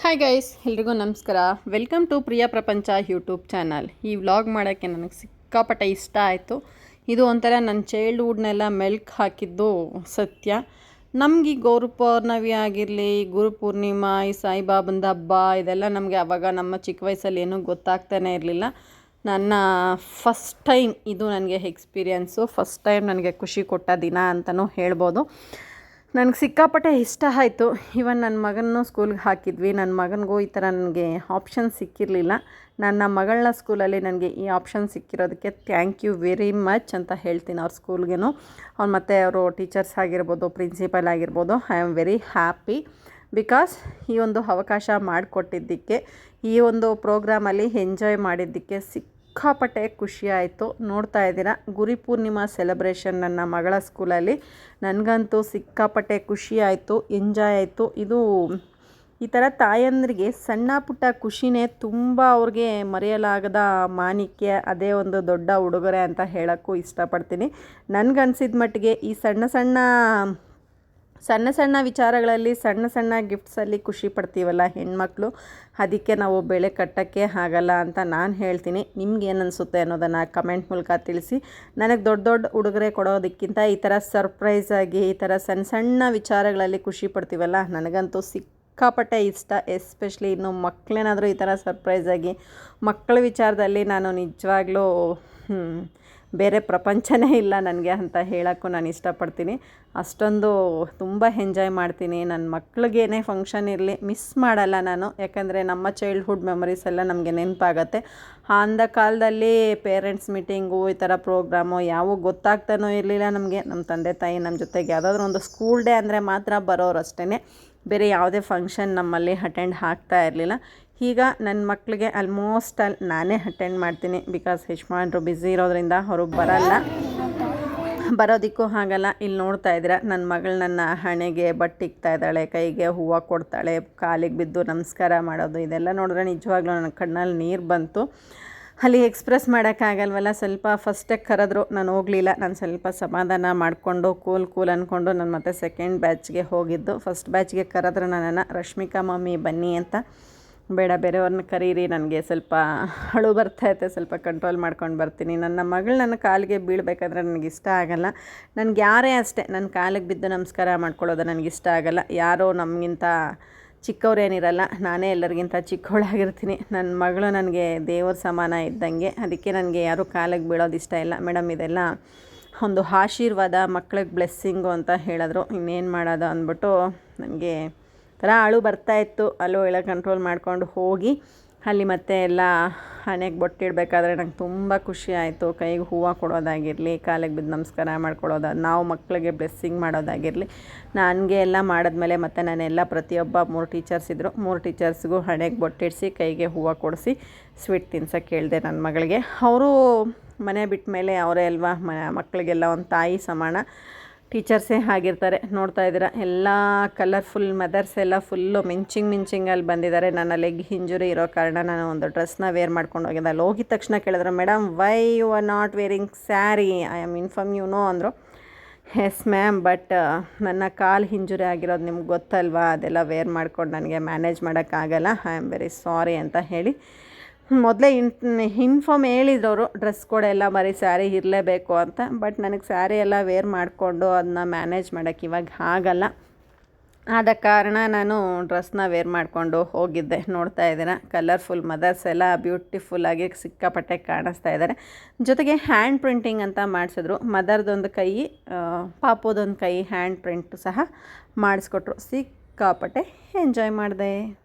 Hi guys ಎಲ್ರಿಗೂ ನಮಸ್ಕಾರ. Welcome to ಪ್ರಿಯ ಪ್ರಪಂಚ ಯೂಟ್ಯೂಬ್ ಚಾನಲ್ ಈ ವ್ಲಾಗ್ ಮಾಡೋಕ್ಕೆ ನನಗೆ ಸಿಕ್ಕಾಪಟ್ಟೆ ಇಷ್ಟ ಆಯಿತು. ಇದು ಒಂಥರ ನನ್ನ ಚೈಲ್ಡ್ಹುಡ್ನೆಲ್ಲ ಮೆಲ್ಕ್ ಹಾಕಿದ್ದು ಸತ್ಯ. ನಮಗೆ ಗೌರು ಪೌರ್ಣಮಿ ಆಗಿರಲಿ, ಗುರು ಪೂರ್ಣಿಮಾ, ಈ ಸಾಯಿಬಾಬಂದ ಹಬ್ಬ, ಇದೆಲ್ಲ ನಮಗೆ ಆವಾಗ ನಮ್ಮ ಚಿಕ್ಕ ವಯಸ್ಸಲ್ಲಿ ಏನೂ ಗೊತ್ತಾಗ್ತಾನೆ ಇರಲಿಲ್ಲ. ನನ್ನ ಫಸ್ಟ್ ಟೈಮ್ ಇದು ನನಗೆ ಎಕ್ಸ್ಪೀರಿಯನ್ಸು ಫಸ್ಟ್ ಟೈಮ್ ನನಗೆ ಖುಷಿ ಕೊಟ್ಟ ದಿನ ಅಂತಲೂ ಹೇಳ್ಬೋದು. ನನಗೆ ಸಿಕ್ಕಾಪಟ್ಟೆ ಇಷ್ಟ ಆಯಿತು. ಇವನ್ ನನ್ನ ಮಗನೂ ಸ್ಕೂಲ್ಗೆ ಹಾಕಿದ್ವಿ. ನನ್ನ ಮಗನಿಗೂ ಈ ಥರ ನನಗೆ ಆಪ್ಷನ್ ಸಿಕ್ಕಿರಲಿಲ್ಲ. ನನ್ನ ಮಗಳನ್ನ ಸ್ಕೂಲಲ್ಲಿ ನನಗೆ ಈ ಆಪ್ಷನ್ ಸಿಕ್ಕಿರೋದಕ್ಕೆ ಥ್ಯಾಂಕ್ ಯು ವೆರಿ ಮಚ್ ಅಂತ ಹೇಳ್ತೀನಿ ಅವ್ರ ಸ್ಕೂಲ್ಗೇನು. ಅವ್ರು ಮತ್ತು ಅವರು ಟೀಚರ್ಸ್ ಆಗಿರ್ಬೋದು ಪ್ರಿನ್ಸಿಪಲ್ ಆಗಿರ್ಬೋದು I am very happy because ಈ ಒಂದು ಅವಕಾಶ ಮಾಡಿಕೊಟ್ಟಿದ್ದಕ್ಕೆ, ಈ ಒಂದು ಪ್ರೋಗ್ರಾಮಲ್ಲಿ ಎಂಜಾಯ್ ಮಾಡಿದ್ದಕ್ಕೆ ಸಿಕ್ ಸಿಕ್ಕಾಪಟ್ಟೆ ಖುಷಿಯಾಯಿತು. ನೋಡ್ತಾ ಇದ್ದೀರ, ಗುರಿ ಪೂರ್ಣಿಮಾ ಸೆಲೆಬ್ರೇಷನ್ ನನ್ನ ಮಗಳ ಸ್ಕೂಲಲ್ಲಿ ನನಗಂತೂ ಸಿಕ್ಕಾಪಟ್ಟೆ ಖುಷಿಯಾಯಿತು ಎಂಜಾಯ್ ಆಯಿತು. ಇದು ಈ ಥರ ತಾಯಂದ್ರಿಗೆ ಸಣ್ಣ ಪುಟ್ಟ ಖುಷಿನೇ ತುಂಬ ಅವ್ರಿಗೆ ಮರೆಯಲಾಗದ ಮಾನಿಕ್ಯ ಅದೇ ಒಂದು ದೊಡ್ಡ ಉಡುಗೊರೆ ಅಂತ ಹೇಳೋಕ್ಕೂ ಇಷ್ಟಪಡ್ತೀನಿ. ನನಗನ್ಸಿದ ಮಟ್ಟಿಗೆ ಈ ಸಣ್ಣ ಸಣ್ಣ ಸಣ್ಣ ಸಣ್ಣ ವಿಚಾರಗಳಲ್ಲಿ ಸಣ್ಣ ಸಣ್ಣ ಗಿಫ್ಟ್ಸಲ್ಲಿ ಖುಷಿ ಪಡ್ತೀವಲ್ಲ ಹೆಣ್ಮಕ್ಳು? ಅದಕ್ಕೆ ನಾವು ಬೆಳೆ ಕಟ್ಟೋಕ್ಕೆ ಆಗಲ್ಲ ಅಂತ ನಾನು ಹೇಳ್ತೀನಿ. ನಿಮ್ಗೆ ಏನು ಅನಿಸುತ್ತೆ ಅನ್ನೋದನ್ನು ಕಮೆಂಟ್ ಮೂಲಕ ತಿಳಿಸಿ. ನನಗೆ ದೊಡ್ಡ ದೊಡ್ಡ ಉಡುಗೊರೆ ಕೊಡೋದಕ್ಕಿಂತ ಈ ಥರ ಸರ್ಪ್ರೈಸಾಗಿ ಈ ಥರ ಸಣ್ಣ ಸಣ್ಣ ವಿಚಾರಗಳಲ್ಲಿ ಖುಷಿ ಪಡ್ತೀವಲ್ಲ? ನನಗಂತೂ ಸಿಕ್ಕಾಪಟ್ಟೆ ಇಷ್ಟ. ಎಸ್ಪೆಷಲಿ ಇನ್ನು ಮಕ್ಕಳೇನಾದರೂ ಈ ಥರ ಸರ್ಪ್ರೈಸಾಗಿ ಮಕ್ಕಳ ವಿಚಾರದಲ್ಲಿ ನಾನು ನಿಜವಾಗ್ಲೂ ಬೇರೆ ಪ್ರಪಂಚನೇ ಇಲ್ಲ ನನಗೆ ಅಂತ ಹೇಳೋಕ್ಕೂ ನಾನು ಇಷ್ಟಪಡ್ತೀನಿ. ಅಷ್ಟೊಂದು ತುಂಬ ಎಂಜಾಯ್ ಮಾಡ್ತೀನಿ. ನನ್ನ ಮಕ್ಳಿಗೇನೇ ಫಂಕ್ಷನ್ ಇರಲಿ ಮಿಸ್ ಮಾಡಲ್ಲ ನಾನು. ಯಾಕಂದರೆ ನಮ್ಮ ಚೈಲ್ಡ್ಹುಡ್ ಮೆಮೊರೀಸ್ ಎಲ್ಲ ನಮಗೆ ನೆನಪಾಗತ್ತೆ. ಅಂದ ಕಾಲದಲ್ಲಿ ಪೇರೆಂಟ್ಸ್ ಮೀಟಿಂಗು ಈ ಥರ ಪ್ರೋಗ್ರಾಮು ಯಾವೂ ಗೊತ್ತಾಗ್ತಾನೂ ಇರಲಿಲ್ಲ ನಮಗೆ. ನಮ್ಮ ತಂದೆ, ತಾಯಿ ನಮ್ಮ ಜೊತೆಗೆ ಯಾವುದಾದ್ರೂ ಒಂದು ಸ್ಕೂಲ್ ಡೇ ಅಂದರೆ ಮಾತ್ರ ಬರೋರು ಅಷ್ಟೇ ಬೇರೆ ಯಾವುದೇ ಫಂಕ್ಷನ್ ನಮ್ಮಲ್ಲಿ ಅಟೆಂಡ್ ಆಗ್ತಾ ಇರಲಿಲ್ಲ. ಈಗ ನನ್ನ ಮಕ್ಕಳಿಗೆ ಆಲ್ಮೋಸ್ಟ್ ಅಲ್ಲಿ ನಾನೇ ಅಟೆಂಡ್ ಮಾಡ್ತೀನಿ ಬಿಕಾಸ್ ಯಶ್ಮಾನ್ರು ಬ್ಯುಸಿ ಇರೋದ್ರಿಂದ ಅವರು ಬರಲ್ಲ. ಬರೋದಕ್ಕೂ ಹಾಗಲ್ಲ. ಇಲ್ಲಿ ನೋಡ್ತಾ ಇದ್ದೀರ ನನ್ನ ಮಗಳು ನನ್ನ ಹಣೆಗೆ ಬಟ್ಟಿಕ್ತಾ ಇದ್ದಾಳೆ, ಕೈಗೆ ಹೂವು ಕೊಡ್ತಾಳೆ, ಕಾಲಿಗೆ ಬಿದ್ದು ನಮಸ್ಕಾರ ಮಾಡೋದು, ಇದೆಲ್ಲ ನೋಡಿದ್ರೆ ನಿಜವಾಗ್ಲೂ ನನ್ನ ಕಣ್ಣಲ್ಲಿ ನೀರು ಬಂತು. ಅಲ್ಲಿ ಎಕ್ಸ್ಪ್ರೆಸ್ ಮಾಡೋಕ್ಕಾಗಲ್ವಲ್ಲ ಸ್ವಲ್ಪ ಫಸ್ಟೇ ಕರೆದ್ರು, ನಾನು ಹೋಗಲಿಲ್ಲ. ನಾನು ಸ್ವಲ್ಪ ಸಮಾಧಾನ ಮಾಡಿಕೊಂಡು ಕೂಲ್ ಕೂಲ್ ಅಂದ್ಕೊಂಡು ನಾನು ಮತ್ತೆ ಸೆಕೆಂಡ್ ಬ್ಯಾಚ್ಗೆ ಹೋಗಿದ್ದು. ಫಸ್ಟ್ ಬ್ಯಾಚ್ಗೆ ಕರೆದ್ರೆ ನನ್ನನ್ನು, ರಶ್ಮಿಕಾ ಮಮ್ಮಿ ಬನ್ನಿ ಅಂತ. ಬೇಡ, ಬೇರೆಯವ್ರನ್ನ ಕರೀರಿ, ನನಗೆ ಸ್ವಲ್ಪ ಅಳು ಬರ್ತೈತೆ, ಸ್ವಲ್ಪ ಕಂಟ್ರೋಲ್ ಮಾಡ್ಕೊಂಡು ಬರ್ತೀನಿ. ನನ್ನ ಮಗಳು ನನ್ನ ಕಾಲಿಗೆ ಬೀಳಬೇಕಾದ್ರೆ ನನಗೆ ಇಷ್ಟ ಆಗಲ್ಲ. ನನಗೆ ಯಾರೇ ಅಷ್ಟೇ ನನ್ನ ಕಾಲಿಗೆ ಬಿದ್ದು ನಮಸ್ಕಾರ ಮಾಡ್ಕೊಳ್ಳೋದು ಇಷ್ಟ ಆಗಲ್ಲ. ಯಾರೋ ನಮಗಿಂತ ಚಿಕ್ಕವ್ರೇನಿರಲ್ಲ ನಾನೇ ಎಲ್ಲರಿಗಿಂತ ಚಿಕ್ಕವಳಾಗಿರ್ತೀನಿ ನನ್ನ ಮಗಳು ನನಗೆ ದೇವ್ರ ಸಮಾನ ಇದ್ದಂಗೆ, ಅದಕ್ಕೆ ನನಗೆ ಯಾರೂ ಕಾಲಿಗೆ ಬೀಳೋದು ಇಷ್ಟ ಇಲ್ಲ. ಮೇಡಮ್, ಇದೆಲ್ಲ ಒಂದು ಆಶೀರ್ವಾದ, ಮಕ್ಳಿಗೆ ಬ್ಲೆಸ್ಸಿಂಗು ಅಂತ ಹೇಳಿದ್ರು. ಇನ್ನೇನು ಮಾಡೋದು ಅಂದ್ಬಿಟ್ಟು ನನಗೆ ಥರ ಅಳು ಬರ್ತಾಯಿತ್ತು ಅಲ್ಲೂ ಎಲ್ಲ ಕಂಟ್ರೋಲ್ ಮಾಡ್ಕೊಂಡು ಹೋಗಿ ಅಲ್ಲಿ ಮತ್ತೆ ಎಲ್ಲ ಹಣೆಗೆ ಬೊಟ್ಟಿಡಬೇಕಾದ್ರೆ ನಂಗೆ ತುಂಬ ಖುಷಿ ಆಯಿತು. ಕೈಗೆ ಹೂವು ಕೊಡೋದಾಗಿರಲಿ, ಕಾಲಿಗೆ ಬಿದ್ದು ನಮಸ್ಕಾರ ಮಾಡ್ಕೊಳ್ಳೋದು, ನಾವು ಮಕ್ಕಳಿಗೆ ಬ್ಲೆಸ್ಸಿಂಗ್ ಮಾಡೋದಾಗಿರಲಿ. ನನಗೆ ಎಲ್ಲ ಮಾಡಿದ್ಮೇಲೆ ಮತ್ತು ನಾನೆಲ್ಲ ಪ್ರತಿಯೊಬ್ಬ ಮೂರು ಟೀಚರ್ಸ್ ಇದ್ದರು ಮೂರು ಟೀಚರ್ಸ್ಗೂ ಹಣೆಗೆ ಬೊಟ್ಟಿಡಿಸಿ, ಕೈಗೆ ಹೂವು ಕೊಡಿಸಿ ಸ್ವೀಟ್ ತಿನ್ಸೋಕ್ಕೆ ಕೇಳಿದೆ ನನ್ನ ಮಗಳಿಗೆ. ಅವರು ಮನೆ ಬಿಟ್ಟ ಮೇಲೆ ಅವರೇ ಅಲ್ವಾ ಮಕ್ಕಳಿಗೆಲ್ಲ ಒಂದು ತಾಯಿ ಸಮಾನ. ಟೀಚರ್ಸೇ ಆಗಿರ್ತಾರೆ. ನೋಡ್ತಾ ಇದ್ದೀರಾ? ಎಲ್ಲ ಕಲರ್ಫುಲ್ ಮದರ್ಸ್ ಎಲ್ಲ ಫುಲ್ಲು ಮಿಂಚಿಂಗ್ ಮಿಂಚಿಂಗಲ್ಲಿ ಬಂದಿದ್ದಾರೆ. ನನ್ನ ಲೆಗ್ ಹಿಂಜುರಿ ಇರೋ ಕಾರಣ ನಾನು ಒಂದು ಡ್ರೆಸ್ನ ವೇರ್ ಮಾಡ್ಕೊಂಡು ಹೋಗಿದ್ದೆ. ಅಲ್ಲಿ ಹೋಗಿದ ತಕ್ಷಣ ಕೇಳಿದ್ರು madam why you are not wearing sari I am inform you know ಅಂದರು. ಎಸ್ ಮ್ಯಾಮ್ ಬಟ್ ನನ್ನ ಕಾಲು ಹಿಂಜುರಿ ಆಗಿರೋದು ನಿಮ್ಗೆ ಗೊತ್ತಲ್ವಾ? ಅದೆಲ್ಲ ವೇರ್ ಮಾಡ್ಕೊಂಡು ನನಗೆ ಮ್ಯಾನೇಜ್ ಮಾಡೋಕ್ಕಾಗಲ್ಲ ಐ ಆಮ್ ವೆರಿ ಸಾರಿ ಅಂತ ಹೇಳಿ ಮೊದಲೇ ಇನ್, ಇನ್ಫಾರ್ಮ್ ಅವರು ಡ್ರೆಸ್ ಕೋಡ್ ಎಲ್ಲ ಬರೀ ಸ್ಯಾರಿ ಇರಲೇಬೇಕು ಅಂತ. ಬಟ್ ನನಗೆ ಸ್ಯಾರಿ ಎಲ್ಲ ವೇರ್ ಮಾಡಿಕೊಂಡು ಅದನ್ನ ಮ್ಯಾನೇಜ್ ಮಾಡೋಕ್ಕೆ ಇವಾಗ ಆಗಲ್ಲ. ಆದ ಕಾರಣ ನಾನು ಡ್ರೆಸ್ನ ವೇರ್ ಮಾಡಿಕೊಂಡು ಹೋಗಿದ್ದೆ. ನೋಡ್ತಾ ಇದ್ದೀರ? ಕಲರ್ಫುಲ್, ಮದರ್ಸ್ ಎಲ್ಲ ಬ್ಯೂಟಿಫುಲ್ಲಾಗಿ ಸಿಕ್ಕಾಪಟ್ಟೆ ಕಾಣಿಸ್ತಾ ಇದ್ದಾರೆ. ಜೊತೆಗೆ ಹ್ಯಾಂಡ್ ಪ್ರಿಂಟಿಂಗ್ ಅಂತ ಮಾಡಿಸಿದ್ರು. ಮದರ್ದೊಂದು ಕೈ ಪಾಪದೊಂದು ಕೈ ಹ್ಯಾಂಡ್ ಪ್ರಿಂಟ್ ಸಹ ಮಾಡಿಸ್ಕೊಟ್ರು. ಸಿಕ್ಕಾಪಟ್ಟೆ ಎಂಜಾಯ್ ಮಾಡಿದೆ.